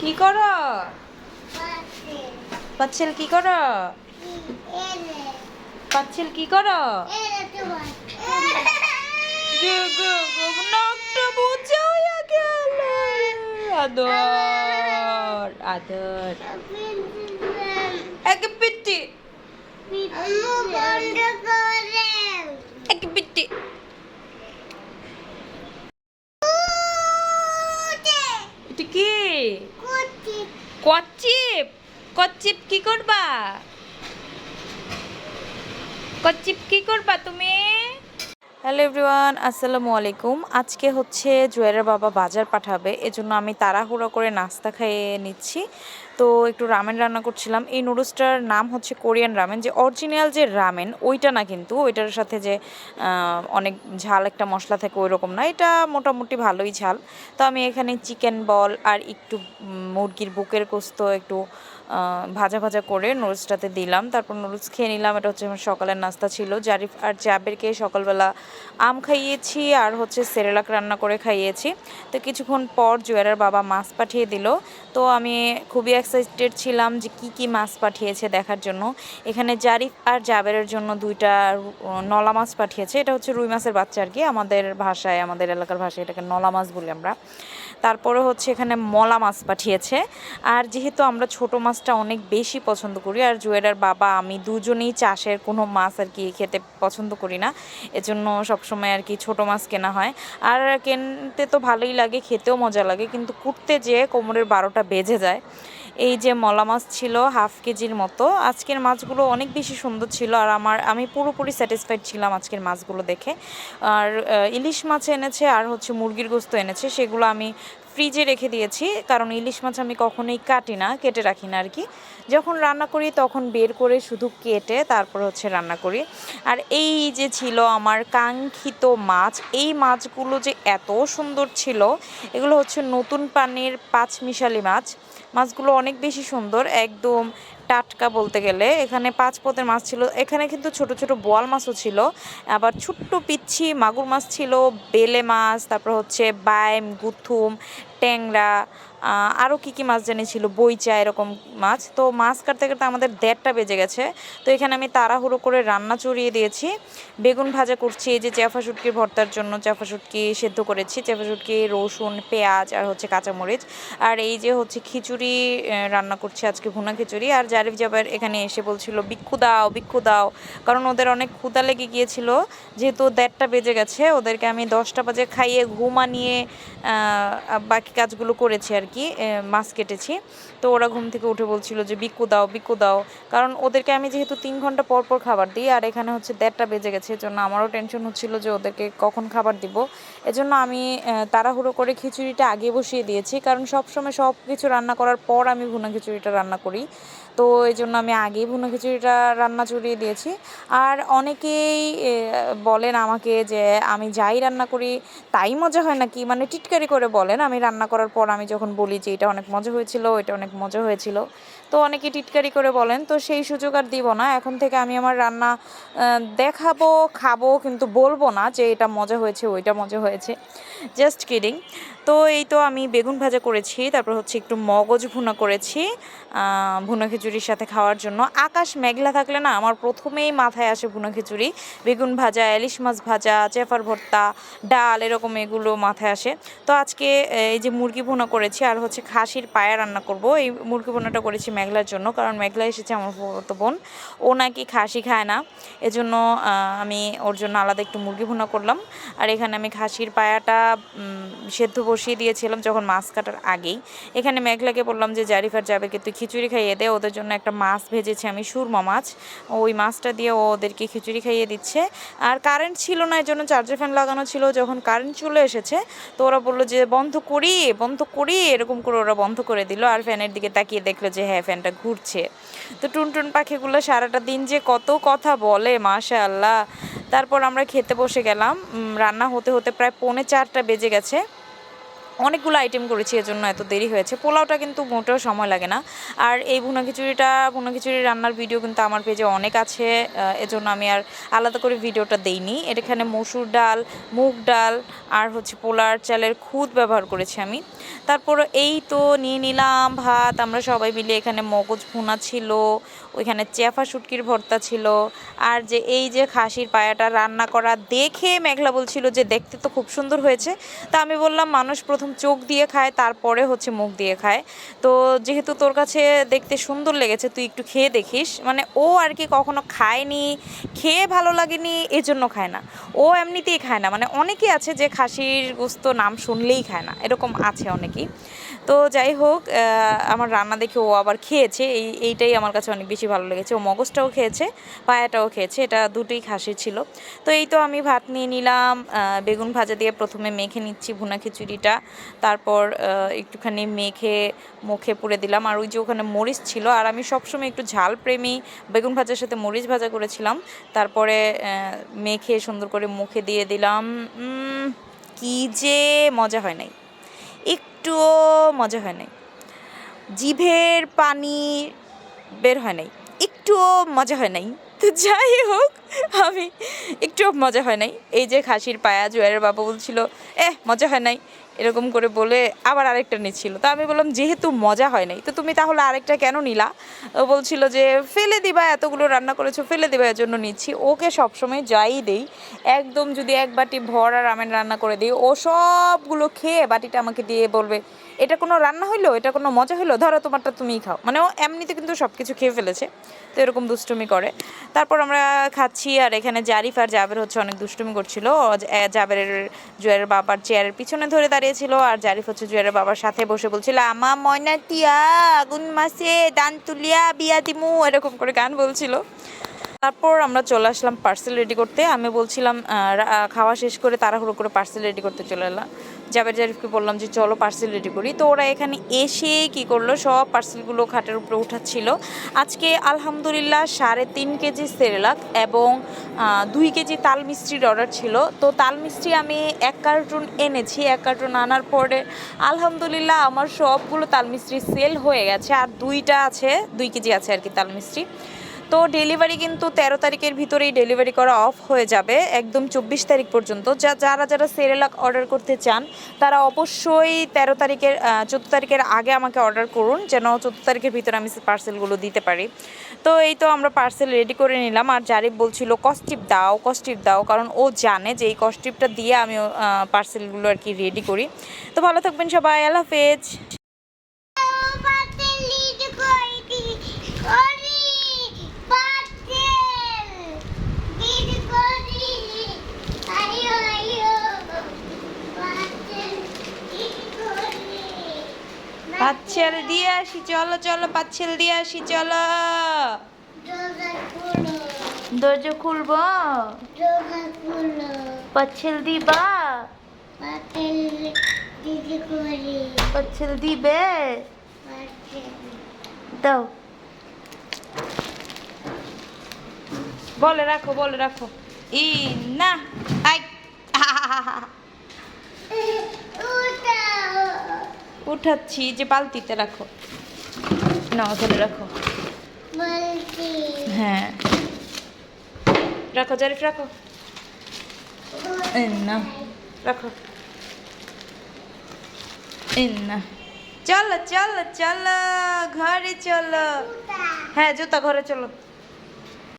কি করো? পাচ্ছেল কি করো? পাচ্ছেল কি করো? নাকটা বোঝা হয়ে গেল। আদর আদর। এক পিটি এক পিটি এটা কি? কচ্চিপ কচ্চিপ কি করবা? কচ্চিপ কি করবা তুমি? হ্যালো এভরিওয়ান, আসসালামু আলাইকুম। আজকে হচ্ছে জুয়েলের বাবা বাজার পাঠাবে, এজন্য আমি তাড়াহুড়ো করে নাস্তা খাইয়ে নিচ্ছি। তো একটু রামেন রান্না করছিলাম। এই নুডলসটার নাম হচ্ছে কোরিয়ান রামেন। যে অরিজিনাল যে রামেন, ওইটা না কিন্তু, ওইটার সাথে যে অনেক ঝাল একটা মশলা থাকে ওই রকম না। এটা মোটামুটি ভালোই ঝাল। তো আমি এখানে চিকেন বল আর একটু মুরগির বুকের কোস্ত একটু ভাজা ভাজা করে নুডলসটাতে দিলাম। তারপর নুডলস খেয়ে নিলাম। এটা হচ্ছে আমার সকালের নাস্তা ছিল। জারিফ আর জাবেরকে সকালবেলা আম খাইয়েছি আর হচ্ছে সেরেলাক রান্না করে খাইয়েছি। তো কিছুক্ষণ পর জুয়ারের বাবা মাছ পাঠিয়ে দিল। তো আমি খুবই এক্সাইটেড ছিলাম যে কি কি মাছ পাঠিয়েছে দেখার জন্য। এখানে জারিফ আর জাবেরের জন্য দুইটা নলা মাছ পাঠিয়েছে। এটা হচ্ছে রুই মাছের বাচ্চা আর কি। আমাদের ভাষায়, আমাদের এলাকার ভাষায় এটাকে নলা মাছ বলি আমরা। তারপরে হচ্ছে এখানে মলা মাছ পাঠিয়েছে। আর যেহেতু আমরা ছোট মাছটা অনেক বেশি পছন্দ করি, আর জুয়েরার বাবা, আমি দুজনেই চাষের কোনো মাছ আর কি খেতে পছন্দ করি না, এজন্য সবসময় আর কি ছোট মাছ কেনা হয়। আর কিনতে তো ভালোই লাগে, খেতেও মজা লাগে, কিন্তু কুটতে যেয়ে কোমরের বারোটা বেজে যায়। এই যে মলা মাছ ছিল হাফ কেজির মতো, আজকের মাছগুলো অনেক বেশি সুন্দর ছিল আর আমার, আমি পুরোপুরি স্যাটিসফাইড ছিলাম আজকের মাছগুলো দেখে। আর ইলিশ মাছ এনেছে আর হচ্ছে মুরগির গোস্ত এনেছে, সেগুলো আমি ফ্রিজে রেখে দিয়েছি, কারণ ইলিশ মাছ আমি কখনোই কাটি না, কেটে রাখি না আর কি। যখন রান্না করি তখন বের করে শুধু কেটে তারপর হচ্ছে রান্না করি। আর এই যে ছিল আমার কাঙ্ক্ষিত মাছ, এই মাছগুলো যে এত সুন্দর ছিল, এগুলো হচ্ছে নতুন পানির পাঁচ মিশালি মাছ। মাছগুলো অনেক বেশি সুন্দর, একদম টাটকা বলতে গেলে। এখানে পাঁচ পদের মাছ ছিল, এখানে কিন্তু ছোট ছোট বোয়াল মাছও ছিল, আবার ছোট্ট পিচ্ছি মাগুর মাছ ছিল, বেলে মাছ, তারপর হচ্ছে বাইম, গুথুম ট্যাংরা আহ, আরও কী কী মাছ জানি ছিল বইচা এরকম মাছ। তো মাছ কাটতে কাটতে আমাদের দেড়টা বেজে গেছে। তো এখানে আমি তাড়াহুড়ো করে রান্না চড়িয়ে দিয়েছি। বেগুন ভাজা করছি এই যে চেফা শুটকির ভর্তার জন্য চেফা শুটকি সেদ্ধ করেছি। চেফা শুটকি রসুন পেঁয়াজ আর হচ্ছে কাঁচামরিচ। আর এই যে হচ্ছে খিচুড়ি রান্না করছি আজকে ভুনা খিচুড়ি। আর জারিফ জাবার এখানে এসে বলছিল বিক্ষু দাও বিক্ষু দাও। কারণ ওদের অনেক ক্ষুদা লেগে গিয়েছিল। যেহেতু দেড়টা বেজে গেছে ওদেরকে আমি দশটা বাজে খাইয়ে ঘুমানিয়ে আহ, বাকি কাজগুলো করেছি আর কি মাছ কেটেছি। তো ওরা ঘুম থেকে উঠে বলছিল যে বিকু দাও বিকু দাও। কারণ ওদেরকে আমি যেহেতু তিন ঘণ্টা পর পর খাবার দিই, আর এখানে হচ্ছে দেড়টা বেজে গেছে, এজন্য আমারও টেনশন হচ্ছিল যে, ওদেরকে কখন খাবার দিব। এজন্য আমি তাড়াহুড়ো করে খিচুড়িটা আগে বসিয়ে দিয়েছি, কারণ সবসময় সব কিছু রান্না করার পর আমি ভুনা খিচুড়িটা রান্না করি। তো এই জন্য আমি আগেই ভুনা খিচুড়িটা রান্না চড়িয়ে দিয়েছি। আর অনেকেই বলেন আমাকে যে আমি যাই রান্না করি তাই মজা হয় নাকি? মানে টিটকারি করে বলেন, আমি রান্না করার পর আমি যখন বলি যে এটা অনেক মজা হয়েছিল এটা অনেক মজা হয়েছিল, তো অনেকে টিটকারি করে বলেন, তো সেই সুযোগ আর দিব না। এখন থেকে আমি আমার রান্না দেখাবো, খাব, কিন্তু বলব না যে এটা মজা হয়েছে, ওইটা মজা হয়েছে। জাস্ট কিডিং তো এই তো আমি বেগুন ভাজা করেছি, তারপর হচ্ছে একটু মগজ ভুনা করেছি ভুনা খিচুড়ির সাথে খাওয়ার জন্য। আকাশ মেঘলা থাকলে না আমার প্রথমেই মাথায় আসে ভুনা খিচুড়ি। বেগুন ভাজা, ইলিশ মাছ ভাজা, চেফার ভর্তা, ডাল, এরকম এগুলো মাথায় আসে। তো আজকে এই যে মুরগি ভুনা করেছি আর হচ্ছে খাসির পায়া রান্না করব। এই মুরগি ভুনাটা করেছি মেঘলার জন্য, কারণ মেঘলা এসেছে আমার তো বোন। ও নাকি খাসি খায় না, এজন্য আমি ওর জন্য আলাদা একটু মুরগি ভুনা করলাম। আর এখানে আমি খাসির পায়াটা সেদ্ধ বসিয়ে দিয়েছিলাম যখন মাছ কাটার আগেই। এখানে মেঘলাকে বললাম যে, জারিফার যাবেকে তুই খিচুড়ি খাইয়ে দে, ওদের জন্য একটা মাছ ভেজেছি আমি, সুরমা মাছ। ওই মাছটা দিয়ে ও ওদেরকে খিচুড়ি খাইয়ে দিচ্ছে। আর কারেন্ট ছিল না এর জন্য চার্জার ফ্যান লাগানো ছিল, যখন কারেন্ট চলে এসেছে, তো ওরা বলল যে, বন্ধ করি বন্ধ করি। এরকম করে ওরা বন্ধ করে দিল, আর ফ্যানের দিকে তাকিয়ে দেখল যে হ্যাঁ ফ্যানটা ঘুরছে। তো টুনটুন পাখিগুলো সারাটা দিন যে কত কথা বলে মাশা আল্লাহ তারপর আমরা খেতে বসে গেলাম। রান্না হতে হতে প্রায় পৌনে চারটা বেজে গেছে। অনেকগুলো আইটেম করেছি, এজন্য এত দেরি হয়েছে। পোলাওটা কিন্তু মোটেও সময় লাগে না। আর এই ভুনা খিচুড়িটা, ভুনা খিচুড়ি রান্নার ভিডিও কিন্তু আমার পেজে অনেক আছে এজন্য আমি আর আলাদা করে ভিডিওটা দেইনি। এখানে মসুর ডাল, মুগ ডাল, আর হচ্ছে পোলার চালের খুদ ব্যবহার করেছি আমি। তারপর এই তো নিয়ে নিলাম ভাত, আমরা সবাই মিলে এখানে মগজ ভুনা ছিল ওইখানে চেফা শুটকির ভর্তা ছিল। আর যে এই যে খাসির পায়াটা রান্না করা দেখে মেঘলা বলছিল যে দেখতে তো খুব সুন্দর হয়েছে। তা আমি বললাম, মানুষ প্রথম চোখ দিয়ে খায়, তারপরে হচ্ছে মুখ দিয়ে খায়। তো যেহেতু তোর কাছে দেখতে সুন্দর লেগেছে, তুই একটু খেয়ে দেখিস। মানে ও আর কি কখনো খায়নি, খেয়ে ভালো লাগেনি, এজন্য খায় না। ও এমনিতেই খায় না। মানে অনেকেই আছে যে খাসির গোস্ত নাম শুনলেই খায় না। এরকম আছে অনেকেই। তো যাই হোক আমার রান্না দেখে ও আবার খেয়েছে। এই, এইটাই আমার কাছে অনেক বেশি ভালো লেগেছে। ও মগজটাও খেয়েছে, পায়াটাও খেয়েছে। এটা দুটোই খাসি ছিল। তো এই তো আমি ভাত নিয়ে নিলাম। বেগুন ভাজা দিয়ে প্রথমে মেখে নিচ্ছি ভুনা খিচুড়িটা। তারপর একটুখানি মেখে মুখে পুড়ে দিলাম। আর ওই যে ওখানে মরিচ ছিল, আর আমি সবসময় একটু ঝাল প্রেমী বেগুন ভাজার সাথে মরিচ ভাজা করেছিলাম। তারপরে মেখে সুন্দর করে মুখে দিয়ে দিলাম। কি যে মজা হয় নাই। একটুও মজা হয় নাই। জিভের পানি বের হয় নাই। একটুও মজা হয় নাই। তো যাই হোক, আমি একটুও মজা হয় নাই। এই যে খাসির পায়া জুয়ারের বাবা বলছিল, এহ, মজা হয় নাই। এরকম করে বলে আবার আরেকটা নিচ্ছিল। তো আমি বললাম যেহেতু মজা হয় নাই তো তুমি তাহলে আরেকটা কেন নিলা? ও বলছিল যে ফেলে দিবা এতগুলো রান্না করেছ ফেলে দিবা এর জন্য নিচ্ছি। ওকে সবসময় যাই দেই একদম যদি এক বাটি ভরা রামেন রান্না করে দিই ও সবগুলো খেয়ে বাটিটা আমাকে দিয়ে বলবে এটা কোনো রান্না হইল? এটা কোনো মজা হইল? ধরো তোমারটা তুমিই খাও। মানে ও এমনিতে কিন্তু সব কিছু খেয়ে ফেলেছে তো এরকম দুষ্টুমি করে। তারপর আমরা খাচ্ছি আর এখানে জারিফ আর জাবের হচ্ছে অনেক দুষ্টুমি করছিল। ও জ- এ, জাবেরের জুয়ের বাবার চেয়ারের পিছনে ধরে দাঁড়িয়েছিল আর জারিফ হচ্ছে জুয়ের বাবার সাথে বসে বলছিল, আমা ময়না টিয়া আগুন মাসে দান তুলিয়া বিয়া দিমু, এরকম করে গান বলছিল। তারপর আমরা চলে আসলাম পার্সেল রেডি করতে। আমি বলছিলাম খাওয়া শেষ করে তাড়াহুড়ো করে পার্সেল রেডি করতে চলে এলাম। জাবের জারিফকে বললাম যে, চলো পার্সেল রেডি করি। তো ওরা এখানে এসে কি করল? সব পার্সেলগুলো খাটের উপরে উঠাচ্ছিল। আজকে আলহামদুলিল্লাহ সাড়ে তিন কেজি সেরেলাক এবং দুই কেজি তাল মিষ্টির অর্ডার ছিল। তো তাল মিষ্টি আমি এক কার্টুন এনেছি। এক কার্টুন আনার পরে আলহামদুলিল্লাহ আমার সবগুলো তাল মিষ্টি সেল হয়ে গেছে। আর দুইটা আছে, দুই কেজি আছে আর কি তাল মিষ্টি তো ডেলিভারি কিন্তু তেরো তারিখের ভিতরেই ডেলিভারি করা অফ হয়ে যাবে, একদম চব্বিশ তারিখ পর্যন্ত। যা যারা যারা সেরেলাক অর্ডার করতে চান, তারা অবশ্যই তেরো তারিখের চোদ্দ তারিখের আগে আমাকে অর্ডার করুন, যেন চোদ্দ তারিখের ভিতরে আমি পার্সেলগুলো দিতে পারি। তো এই তো আমরা পার্সেল রেডি করে নিলাম, আর জারিফ বলছিল কস্টিপ দাও কস্টিপ দাও। কারণ ও জানে যে এই কস্টিপটা দিয়ে আমি পার্সেলগুলো আর কি রেডি করি। তো ভালো থাকবেন সবাই, আল্লাহ হাফেজ। পাচ্ছেল দিয়ে আসি, চলো চলো, পাচ্ছেল দিয়ে আসি, চলো। দরজা খুলবো? পাচ্ছেল দিবা? পাচ্ছেল দিবে? দাও। বলে রাখো বলে রাখো। ই না উঠাচ্ছি যে বালতিতে রাখো। না ওখানে রাখো। হ্যাঁ। রাখো জারিফ রাখো। না। রাখো। না। চলো চলো চলো। ঘরে চলো। হ্যাঁ জুতা ঘরে চলো।